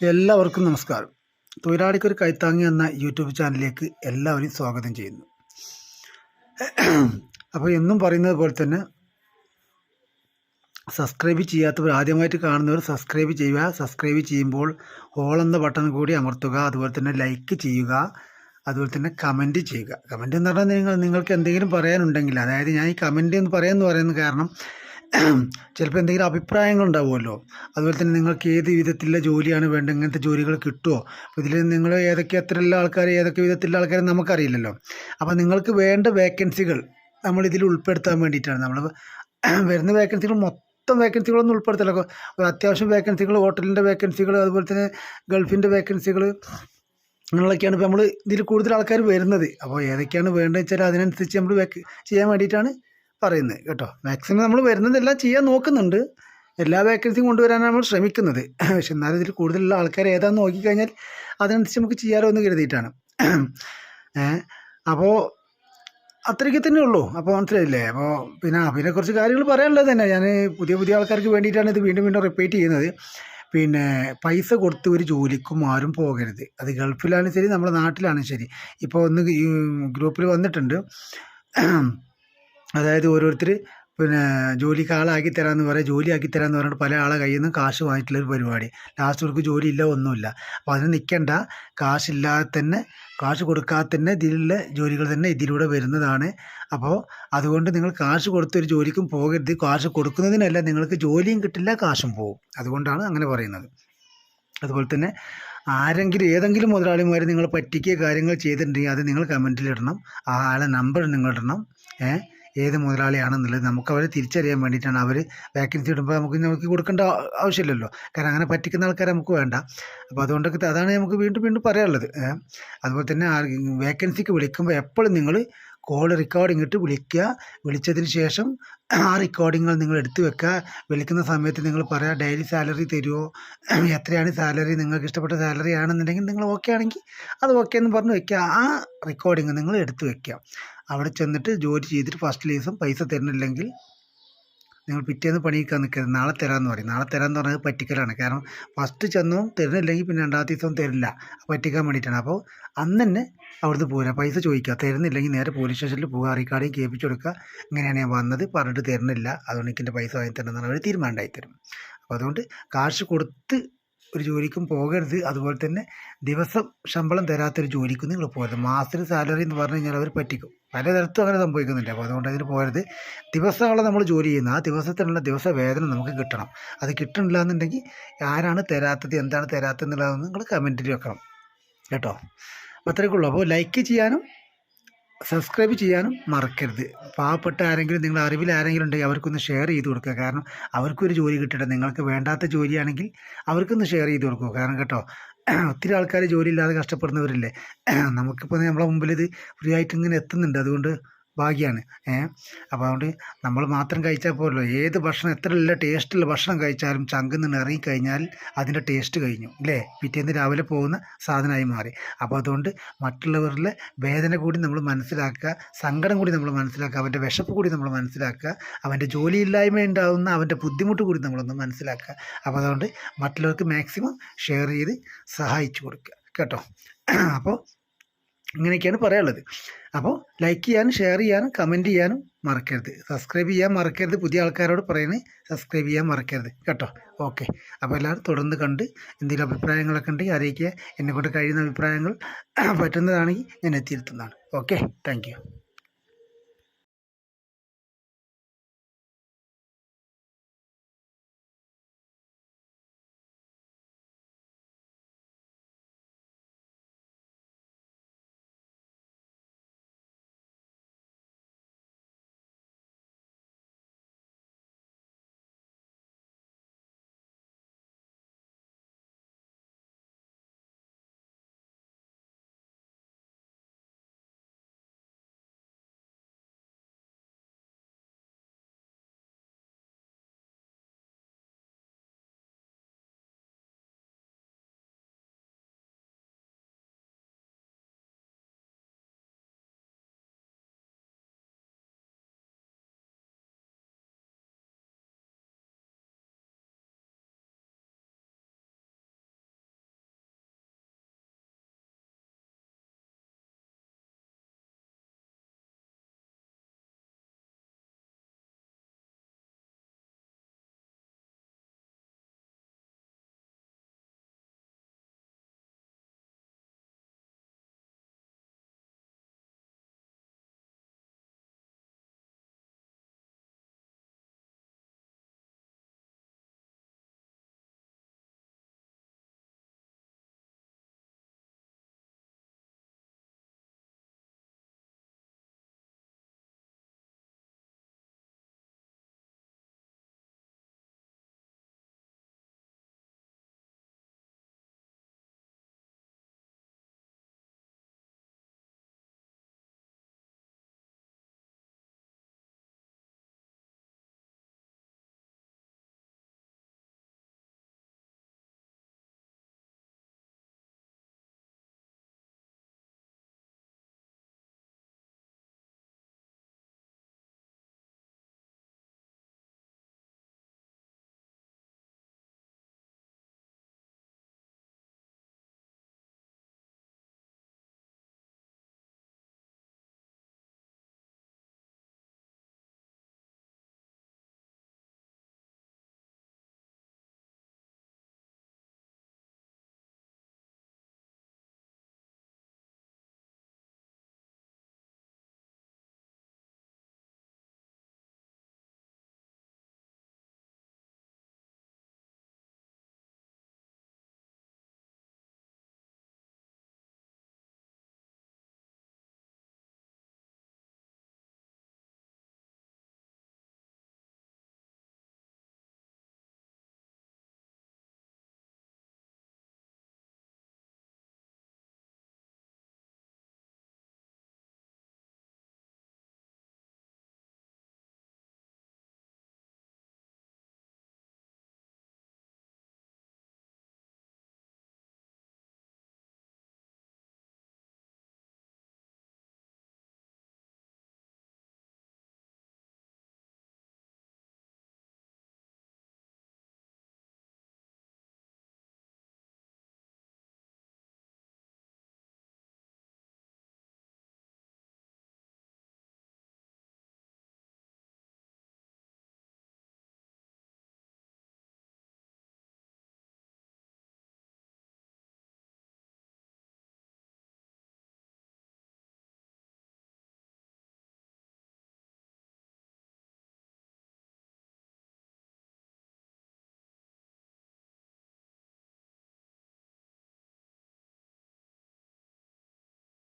എല്ലാവർക്കും നമസ്കാരം. തൊഴിലാളിക്കൊരു കൈത്താങ്ങി എന്ന യൂട്യൂബ് ചാനലിലേക്ക് എല്ലാവരെയും സ്വാഗതം ചെയ്യുന്നു. അപ്പോൾ എന്നും പറയുന്നത് പോലെ തന്നെ സബ്സ്ക്രൈബ് ചെയ്യാത്തവർ ആദ്യമായിട്ട് കാണുന്നവർ സബ്സ്ക്രൈബ് ചെയ്യുക. സബ്സ്ക്രൈബ് ചെയ്യുമ്പോൾ ഹോൾ എന്ന ബട്ടൺ കൂടി അമർത്തുക. അതുപോലെ തന്നെ ലൈക്ക് ചെയ്യുക. അതുപോലെ തന്നെ കമന്റ് ചെയ്യുക. കമന്റ് എന്ന് പറഞ്ഞാൽ നിങ്ങൾ നിങ്ങൾക്ക് എന്തെങ്കിലും പറയാനുണ്ടെങ്കിൽ അതായത് ഞാൻ ഈ കമന്റ് എന്ന് പറയാമെന്ന് പറയുന്നത് കാരണം ചിലപ്പോൾ എന്തെങ്കിലും അഭിപ്രായങ്ങൾ ഉണ്ടാവുമല്ലോ. അതുപോലെ തന്നെ നിങ്ങൾക്ക് ഏത് വിധത്തിലുള്ള ജോലിയാണ് വേണ്ടത്? എങ്ങനത്തെ ജോലികൾ കിട്ടുമോ ഇതിൽ നിങ്ങൾ ഏതൊക്കെ എത്രയുള്ള ആൾക്കാർ ഏതൊക്കെ വിധത്തിലുള്ള ആൾക്കാരെ നമുക്കറിയില്ലല്ലോ. അപ്പോൾ നിങ്ങൾക്ക് വേണ്ട വേക്കൻസികൾ നമ്മൾ ഇതിൽ ഉൾപ്പെടുത്താൻ വേണ്ടിയിട്ടാണ്. നമ്മൾ വരുന്ന വേക്കൻസികൾ മൊത്തം വേക്കൻസികളൊന്നും ഉൾപ്പെടുത്തില്ല. ഒരു അത്യാവശ്യം വേക്കൻസികൾ ഹോട്ടലിന്റെ വേക്കൻസികൾ അതുപോലെ തന്നെ ഗൾഫിന്റെ വേക്കൻസികൾ അങ്ങനെയൊക്കെയാണ് ഇപ്പോൾ നമ്മൾ ഇതിൽ കൂടുതൽ ആൾക്കാർ വരുന്നത്. അപ്പോൾ ഏതൊക്കെയാണ് വേണ്ടതെന്ന് വെച്ചാൽ അതിനനുസരിച്ച് നമ്മൾ ചെയ്യാൻ വേണ്ടിയിട്ടാണ് പറയുന്നത് കേട്ടോ. മാക്സിമം നമ്മൾ വരുന്നതെല്ലാം ചെയ്യാൻ നോക്കുന്നുണ്ട്. എല്ലാ വേക്കൻസിയും കൊണ്ടുവരാനാണ് നമ്മൾ ശ്രമിക്കുന്നത്. പക്ഷെ എന്നാലും ഇതിൽ കൂടുതലുള്ള ആൾക്കാർ ഏതാണെന്ന് നോക്കിക്കഴിഞ്ഞാൽ അതിനനുസരിച്ച് നമുക്ക് ചെയ്യാലോ എന്ന് കരുതിയിട്ടാണ്. അപ്പോൾ അത്രയ്ക്ക് തന്നെ ഉള്ളൂ. അപ്പോൾ മനസ്സിലായില്ലേ? അപ്പോൾ പിന്നെ പിന്നെ കുറച്ച് കാര്യങ്ങൾ പറയാനുള്ളത് തന്നെ. ഞാൻ പുതിയ പുതിയ ആൾക്കാർക്ക് വേണ്ടിയിട്ടാണ് ഇത് വീണ്ടും വീണ്ടും റിപ്പീറ്റ് ചെയ്യുന്നത്. പിന്നെ പൈസ കൊടുത്ത് ഒരു ജോലിക്കും ആരും പോകരുത്. അത് ഗൾഫിലാണെങ്കിൽ ശരി നമ്മുടെ നാട്ടിലാണെങ്കിൽ ശരി. ഇപ്പോൾ ഒന്ന് ഗ്രൂപ്പിൽ വന്നിട്ടുണ്ട്. അതായത് ഓരോരുത്തർ പിന്നെ ജോലിക്ക് ആളാക്കി തരാമെന്ന് പറയാം ജോലി ആക്കി തരാമെന്ന് പറഞ്ഞിട്ട് പല ആളെ കയ്യിൽ നിന്ന് കാശ് വാങ്ങിയിട്ടുള്ളൊരു പരിപാടി. ലാസ്റ്റ് അവർക്ക് ഇല്ല ഒന്നുമില്ല. അപ്പോൾ അതിന് നിൽക്കേണ്ട കാശില്ലാതെ തന്നെ കാശ് കൊടുക്കാതെ തന്നെ ഇതിലുള്ള ജോലികൾ തന്നെ ഇതിലൂടെ വരുന്നതാണ്. അപ്പോൾ അതുകൊണ്ട് നിങ്ങൾ കാശ് കൊടുത്തൊരു ജോലിക്കും പോകരുത്. കാശ് കൊടുക്കുന്നതിനല്ല നിങ്ങൾക്ക് ജോലിയും കിട്ടില്ല കാശും പോകും അതുകൊണ്ടാണ് അങ്ങനെ പറയുന്നത്. അതുപോലെ തന്നെ ആരെങ്കിലും ഏതെങ്കിലും മുതലാളിമാർ നിങ്ങൾ പറ്റിക്കുക കാര്യങ്ങൾ ചെയ്തിട്ടുണ്ടെങ്കിൽ അത് നിങ്ങൾ കമന്റിലിടണം ആ ആളെ നമ്പർ നിങ്ങൾ ഇടണം. ഏഹ് ഏത് മുതലാളിയാണെന്നുള്ളത് നമുക്ക് അവരെ തിരിച്ചറിയാൻ വേണ്ടിയിട്ടാണ് അവർ വേക്കൻസി ഇടുമ്പോൾ നമുക്ക് നോക്കി കൊടുക്കേണ്ട ആവശ്യമില്ലല്ലോ. കാരണം അങ്ങനെ പറ്റിക്കുന്ന ആൾക്കാരെ നമുക്ക് വേണ്ട. അപ്പോൾ അതുകൊണ്ടൊക്കെ അതാണ് നമുക്ക് വീണ്ടും വീണ്ടും പറയാനുള്ളത്. അതുപോലെ തന്നെ വേക്കൻസിക്ക് വിളിക്കുമ്പോൾ എപ്പോഴും നിങ്ങൾ കോൾ റെക്കോർഡിംഗ് ഇട്ട് വിളിക്കുക വിളിച്ചതിന് ശേഷം ആ റെക്കോർഡിങ്ങൾ നിങ്ങൾ എടുത്തു വെക്കുക വിളിക്കുന്ന സമയത്ത് നിങ്ങൾ പറയാം ഡെയിലി സാലറി തരുമോ എത്രയാണ് സാലറി? നിങ്ങൾക്ക് ഇഷ്ടപ്പെട്ട സാലറി ആണെന്നുണ്ടെങ്കിൽ നിങ്ങൾ ഓക്കെ ആണെങ്കിൽ അത് ഓക്കെ എന്ന് പറഞ്ഞ് വെക്കുക ആ റെക്കോർഡിങ് നിങ്ങൾ എടുത്തു വെക്കുക അവിടെ ചെന്നിട്ട് ജോലി ചെയ്തിട്ട് ഫസ്റ്റ് ദിവസം പൈസ തരുന്നില്ലെങ്കിൽ നിങ്ങൾ പിറ്റേന്ന് പണിയിക്കാൻ നിൽക്കരുത്. നാളെ തരാമെന്ന് പറയും. നാളെ തരാമെന്ന് പറഞ്ഞത് പറ്റിക്കലാണ് കാരണം ഫസ്റ്റ് ചെന്നു തരുന്നില്ലെങ്കിൽ പിന്നെ രണ്ടാമത്തെ ദിവസം തരില്ല. പറ്റിക്കാൻ വേണ്ടിയിട്ടാണ്. അപ്പോൾ അന്ന് തന്നെ അവിടുന്ന് പോരാ പൈസ ചോദിക്കുക. തരുന്നില്ലെങ്കിൽ നേരെ പോലീസ് സ്റ്റേഷനിൽ പോകുക അറിയിക്കാടെയും കേൾപ്പിച്ചു കൊടുക്കുക. ഇങ്ങനെയാണ് ഞാൻ വന്നത്. പറഞ്ഞിട്ട് തരുന്നില്ല. അതുകൊണ്ട് എനിക്ക് പൈസ വാങ്ങി തരണമെന്നാണ്. അവർ തീരുമാനം ഉണ്ടായി തരും അപ്പോൾ അതുകൊണ്ട് കാശ് കൊടുത്ത് ഒരു ജോലിക്കും പോകരുത്. അതുപോലെ തന്നെ ദിവസം ശമ്പളം തരാത്തൊരു ജോലിക്കും നിങ്ങൾ പോകരുത്. മാസത്തിൽ സാലറി എന്ന് പറഞ്ഞു കഴിഞ്ഞാൽ അവർ പറ്റിക്കും. പലതരത്തും അങ്ങനെ സംഭവിക്കുന്നുണ്ട്. അപ്പോൾ അതുകൊണ്ട് അതിന് പോകരുത്. ദിവസങ്ങളെ നമ്മൾ ജോലി ചെയ്യുന്ന ആ ദിവസത്തിനുള്ള ദിവസ വേതനം നമുക്ക് കിട്ടണം. അത് കിട്ടണില്ല എന്നുണ്ടെങ്കിൽ ആരാണ് തരാത്തത് എന്താണ് തരാത്തത് എന്നുള്ളതെന്ന് നിങ്ങൾ കമന്റിൽ വെക്കണം. കേട്ടോ? അപ്പോൾ അത്രയൊക്കെ അപ്പോൾ ലൈക്ക് ചെയ്യാനും സബ്സ്ക്രൈബ് ചെയ്യാനും മറക്കരുത്. പാവപ്പെട്ട ആരെങ്കിലും നിങ്ങളുടെ അറിവിൽ ആരെങ്കിലും ഉണ്ടെങ്കിൽ അവർക്കൊന്ന് ഷെയർ ചെയ്ത് കൊടുക്കുക. കാരണം അവർക്കൊരു ജോലി കിട്ടട്ടെ. നിങ്ങൾക്ക് വേണ്ടാത്ത ജോലിയാണെങ്കിൽ അവർക്കൊന്ന് ഷെയർ ചെയ്ത് കൊടുക്കുക. കാരണം കേട്ടോ ഒത്തിരി ആൾക്കാർ ജോലി ഇല്ലാതെ കഷ്ടപ്പെടുന്നവരില്ലേ? നമുക്കിപ്പോൾ നമ്മളെ മുമ്പിൽ ഇത് ഫ്രീ ആയിട്ട് ഇങ്ങനെ എത്തുന്നുണ്ട്. അതുകൊണ്ട് ഭാഗ്യമാണ് ഏഹ് അപ്പോൾ അതുകൊണ്ട് നമ്മൾ മാത്രം കഴിച്ചാൽ പോലല്ലോ ഏത് ഭക്ഷണം എത്ര നല്ല ടേസ്റ്റുള്ള ഭക്ഷണം കഴിച്ചാലും ചങ്കിൽ നിന്ന് ഇറങ്ങിക്കഴിഞ്ഞാൽ അതിന്റെ ടേസ്റ്റ് കഴിഞ്ഞു അല്ലേ പിറ്റേന്ന് രാവിലെ പോകുന്ന സാധനമായി മാറി. അപ്പോൾ അതുകൊണ്ട് മറ്റുള്ളവരുടെ വേദന കൂടി നമ്മൾ മനസ്സിലാക്കുക സങ്കടം കൂടി നമ്മൾ മനസ്സിലാക്കുക അവന്റെ വിശപ്പ് കൂടി നമ്മൾ മനസ്സിലാക്കുക അവന്റെ ജോലിയില്ലായ്മ ഉണ്ടാകുന്ന അവന്റെ ബുദ്ധിമുട്ട് കൂടി നമ്മളൊന്ന് മനസ്സിലാക്കുക. അപ്പോൾ അതുകൊണ്ട് മറ്റുള്ളവർക്ക് മാക്സിമം ഷെയർ ചെയ്ത് സഹായിച്ചു കൊടുക്കുക. കേട്ടോ? അപ്പോൾ ഇങ്ങനെയൊക്കെയാണ് പറയാനുള്ളത്. അപ്പോൾ ലൈക്ക് ചെയ്യാനും ഷെയർ ചെയ്യാനും കമന്റ് ചെയ്യാനും മറക്കരുത്. സബ്സ്ക്രൈബ് ചെയ്യാൻ മറക്കരുത്. പുതിയ ആൾക്കാരോട് പറയുന്നത് സബ്സ്ക്രൈബ് ചെയ്യാൻ മറക്കരുത്. കേട്ടോ? ഓക്കെ അപ്പോൾ എല്ലാവരും തുടർന്ന് കണ്ട് എന്തെങ്കിലും അഭിപ്രായങ്ങളൊക്കെ ഉണ്ടെങ്കിൽ അറിയിക്കുക. എന്നെക്കൊണ്ട് കഴിയുന്ന അഭിപ്രായങ്ങൾ പറ്റുന്നതാണെങ്കിൽ ഞാൻ എത്തിയിരുത്തുന്നതാണ്. Okay thank